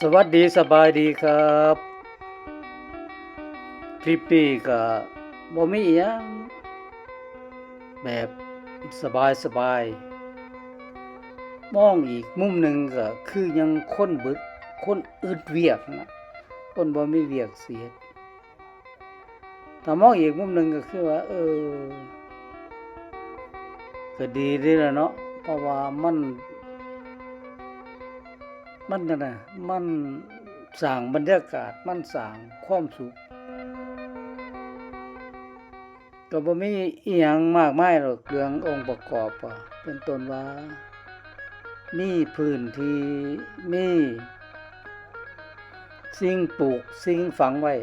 สวัสดีสบายดีครับคลิปนี้ก็บ่มีอิหยังแบบสบายสบายมองอีกมุมหนึ่งก็คือยังคนบึกคนอึดเวียกนะคนบ่มีเวียกเสียดถ้ามองอีกมุมหนึ่งก็คือว่า เออก็ดีดีแล้วเนาะเพราะว่ามัน มันนั่นน่ะมันสร้างบรรยากาศมันสร้างความสุขก็บ่มีอีหยังมากมายหรอกเรื่ององค์ประกอบว่าเป็นต้นว่า มีพื้นที่มีสิ่งปลูกสิ่งฝังไว้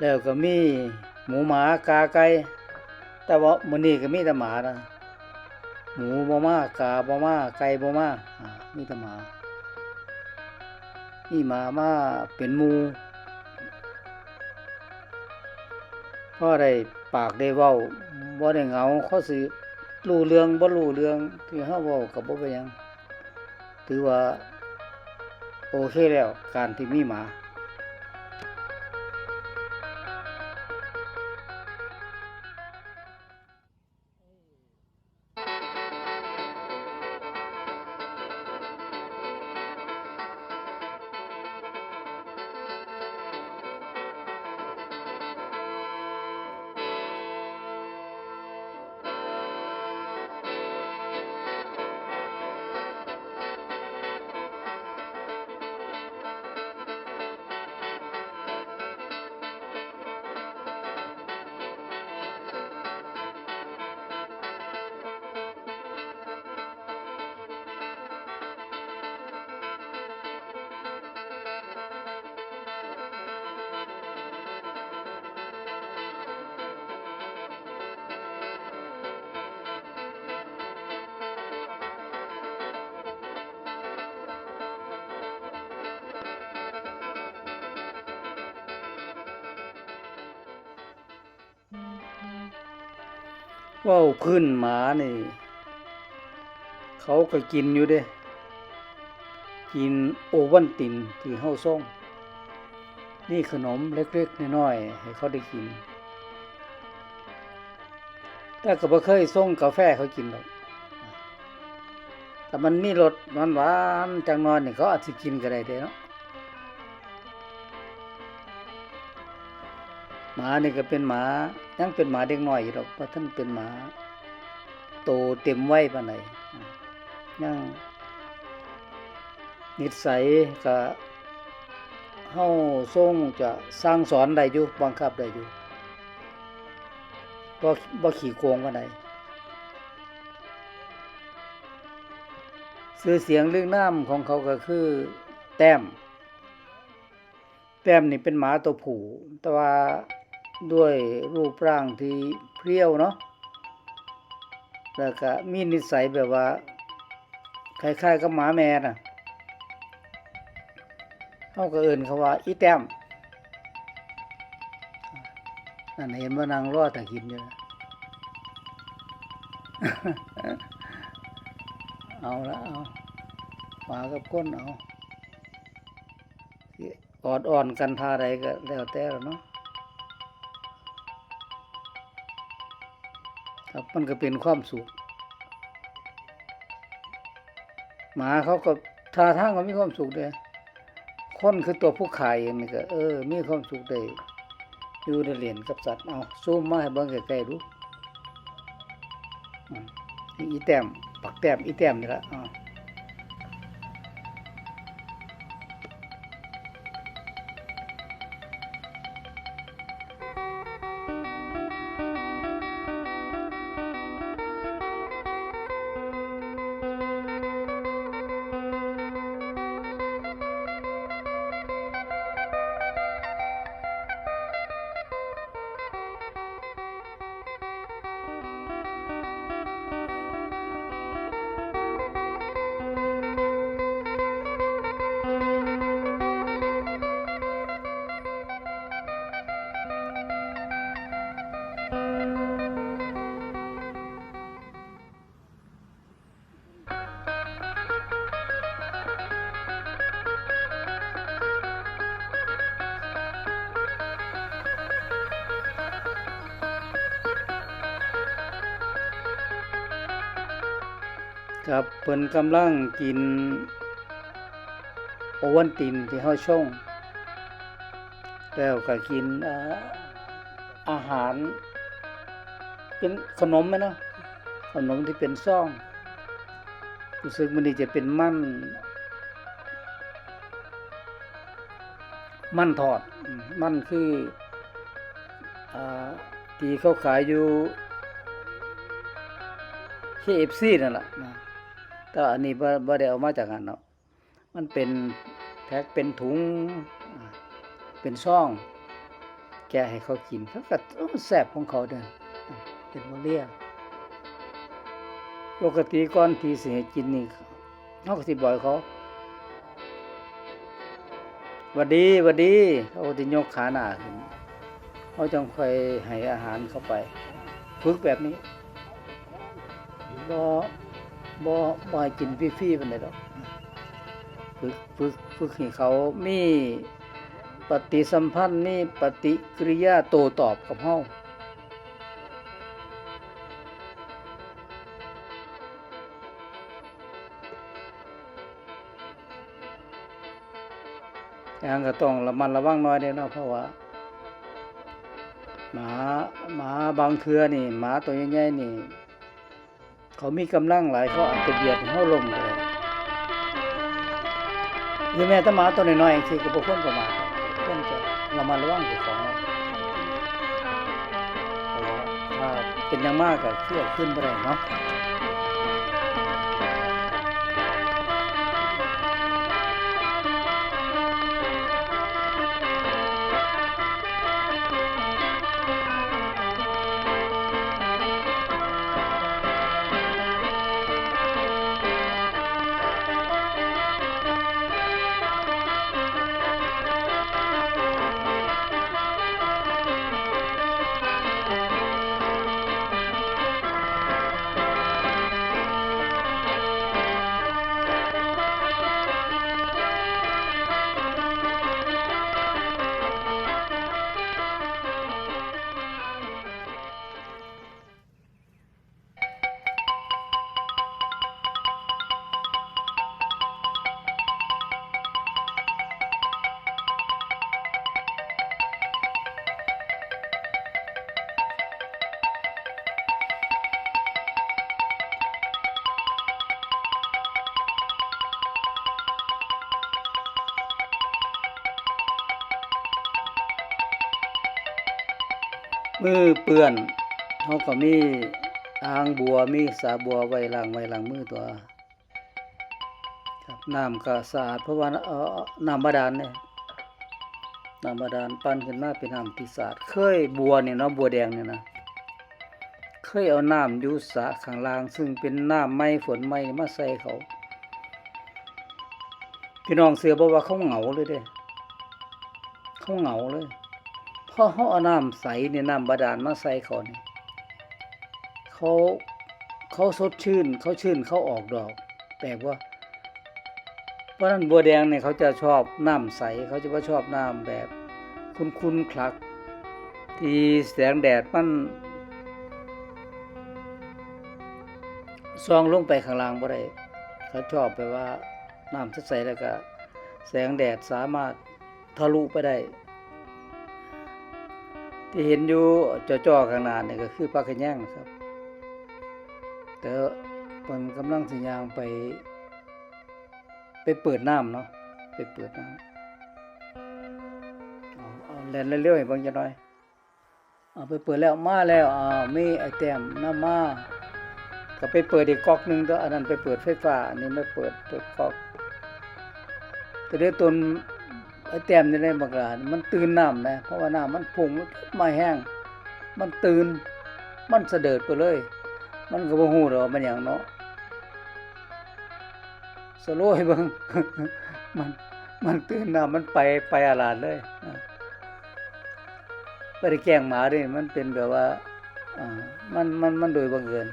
แล้วก็มีหมูหมากาไก่แต่ว่ามื้อนี้ก็มีแต่หมานะ หมูบ่มากาบ่มาไก่บ่มาอ่ามีแต่หมามีหมามาเป็นหมูพอได้ปากได้เว้าบ่ได้เหงาเขาสิรู้เรื่องบ่รู้เรื่องที่เฮาเว้าก็บ่เป็นหยังถือว่า โอเคแล้วการที่มีหมา ว้าพื้นหมานี่ เขาก็กินอยู่เด้ กินโอวันตินที่เฮาส่งนี่ขนมเล็กๆน้อยๆให้เขาได้กิน แต่ก็บ่เคยส่งกาแฟเขากินหรอกแต่มันมีรสหวานๆจังนอยนี่เขาอาจสิกินก็ได้เด้เนาะ หมานี่ก็เป็นหมายังเป็นหมาเด็กน้อยอยู่ดอกเพราะท่านเป็นหมา โตเต็มวัยปานใดอ่ายังนิสัยก็เฮาทรงจะสร้างสอนได้อยู่บังคับได้อยู่บ่บ่ขี้โกงปานใดชื่อเสียงเรื่องน้ำของเขาก็คือ แต้ม แต้มนี่เป็นหมาตัวผู้แต่ว่า ด้วยรูปร่างที่เพรียวเนาะแล้วก็มีนิสัยแบบว่าคล้ายๆกับหมาแม่น่ะเขาก็เอิ้นเขาว่า อีแต้มนั่นเห็นว่านางรอแต่กินอยู่เอาละเอาหมากับก้นเอาออดอ่อนกันท่าใดก็แล้วแต่แล้วเนาะ ครับมันก็เป็นความสุขหมาเขาก็ท่าทางก็มีความสุขเด้คนคือตัวผู้ขายเองนี่ก็เออ มีความสุขได้อยู่ในเหรียญกับสัตว์เอาซูมมาให้เบิ้งใกล้ๆดูอืมนี่อีแต้มปักแต้มอีแต้มนี่ละอ๋อ ครับเพิ่นกำลังกินโอวันตินที่เฮาช่องแล้วก็กินอาหาร เป็นขนมไหมเนาะขนมที่เป็นซ่องรู้สึกมันนี่จะเป็นมันมันทอดมมันคืออ่าที่เขาขายอยู่ KFC นั่นแหละ แต่อันนี้บ่ได้เอามาจากกันเนาะมันเป็นแพ็คเป็นถุงเป็นซ่อง แกให้เขากินเขาก็เอ้อแซ่บของเขาเด้ออะเป็นบ่เลียปกติก่อนที่สิให้กินนี่เฮาก็สิบ่อกให้เขาวัดดีวัดดีเขาก็สิยกขาหน้าขึ้นเขาจังคอยให้อาหารเข้าไป ฝึกแบบนี้บ่ บ่บ่ให้กินฟรีๆปานใดดอกฝึกฝึกฝึกให้เขามีปฏิสัมพันธ์มีปฏิกิริยาโตตอบกับเฮาอย่างก็ต้องระมัดระวังหน่อยเด้เนาะเพราะว่าหมาหมาบางเทือนี่หมาตัวใหญ่ๆนี่ เขามีกำลังหลายเขาอาจจะเบียดให้เฮาล้มก็ได้หรือแม้แต่หมาตัวน้อยๆที่ก็บ่ควรประมาทควรจะระมัดระวังเจ้าของไว้เพราะถ้าเป็นอย่างมากก็เคือเอขึ้นบ่ได้เนาะ มือเปื้อนเฮาก็มีอ่างบัวมีสาบัวไว้ล้างไว้ล้างมือตัวครับน้ำก็สะอาดเพราะว่าเอ่อน้ำบาดาลเนี่ยน้ำบาดาลปั้นขึ้นมาเป็นน้ำที่สะอาดเคยบัวเนี่ยเนาะบัวแดงเนี่ยนะเคยเอาน้ำยูสะข้างล่าง ซึ่งเป็นน้ำไม้ฝนไม้มาใส่เขาพี่น้องเสือบอกว่าเขาเหงาเลยเด้เขาเหงาเลย พราะเขาเอาน้ำใสเนี่ยน้ำบาดาลมาใส่เขาเนี่ยเขาเขาสดชื่น เขาชื่นเขาออกดอกแปลกว่าเพราะนั้นบัวแดงเนี่ยเขาจะชอบน้ำใสเขาจะว่าชอบน้ำแบบคุ้นๆคลัก ที่แสงแดดมันส่องลงไปข้างล่างบ่ได้เขาชอบไปว่าน้ำใสแล้วก็ แสงแดดสามารถทะลุไปได้ ที่เห็นอยู่จ่อๆข้างหน้าเนี่ยก็คือปลาขะแยงครับ แต่มันกำลังสิยางไป ไปเปิดน้ำเนาะไปเปิดน้ำเอาเอาแล่นเร็วๆให้บิ่งจักหน่อยเอาไปเปิดแล้วมาแล้วอ่ามีไอแต้มน้ำมาก็ไปเปิดอีกก๊อกหนึงตัวอันนั้นไปเปิดไฟฟ้าอันนี้ไม่เปิดเปิดก๊อกแต่เดี๋ยวตน แต้มนี่ได้บักหลานมันตื่นน้ำนะเพราะว่าน้ำมันพุ่งมาแห้ง มันตื่น มันเสดิร์ดไปเลย มันก็บ่ฮู้ดอกมันหยังเนาะสโลให้เบิ่งมันมันตื่นน่ะมันไปไปอาลาดเลยได้แกล้งหมาเด้มันเป็นแบบว่ามันมันมันโดยบังเอิญ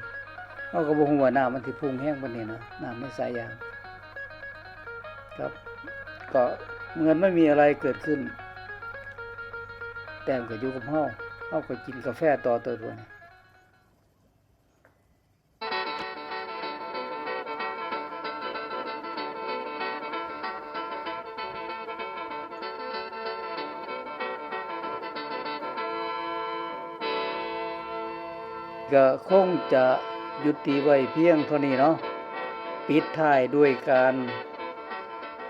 เฮาก็บ่ฮู้ว่าน้ำมันสิพุ่งแห้งปานนี้นะน้ำในสายยางครับก็ เหมือนไม่มีอะไรเกิดขึ้น แต่มก็อยู่กับห้องห้องก็กินกาแฟต่อตัวตัวนี้ก็คงจะยุติไว้เพียงเท่านี้เนาะปิดท้ายด้วยการ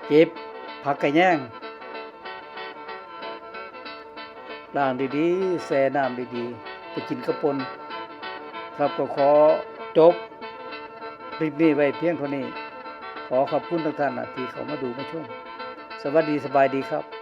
เก็บ ผักกระแยงล้างดีๆแช่น้ำดีๆไปกินกระปนครับก็ขอจบคลิปนี้ไว้เพียงเท่านี้ ขอขอบคุณทุกท่านนะที่เขามาดูมาชม สวัสดีสบายดีครับ